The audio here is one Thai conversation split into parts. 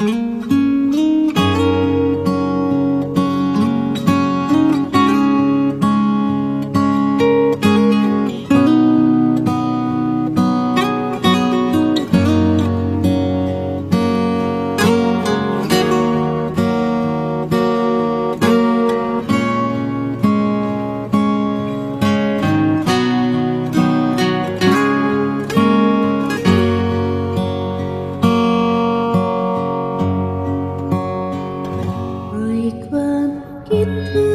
Mm-hmm. itu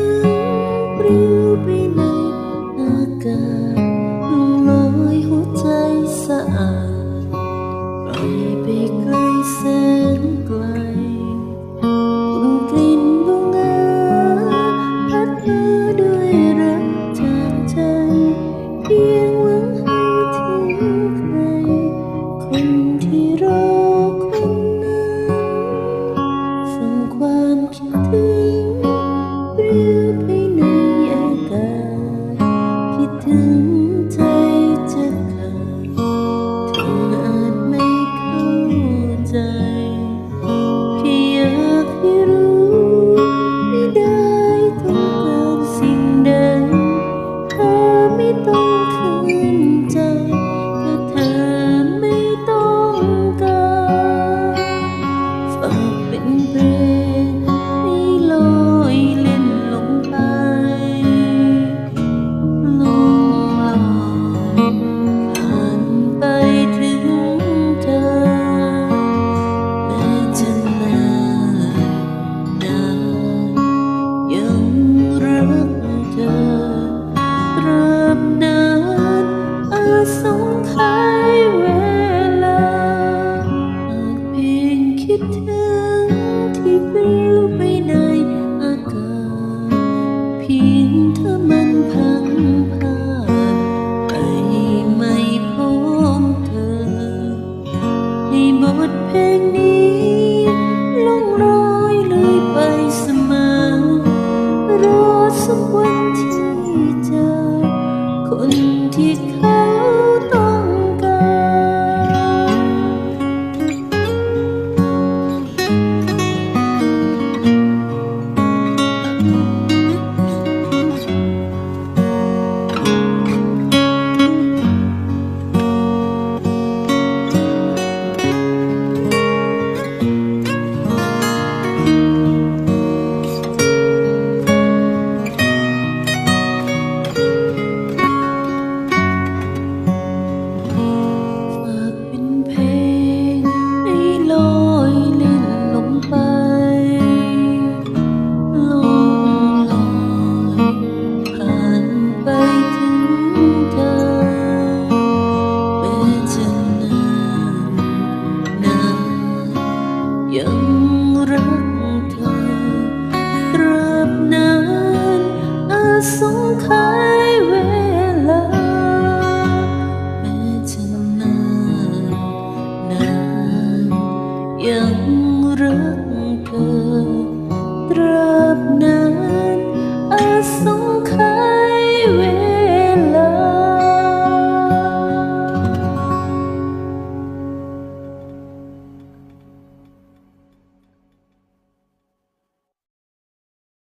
คนที่เคย สงขายเวลา แม้จะนานนานยังรักเธอตราบนานอาสงขายเว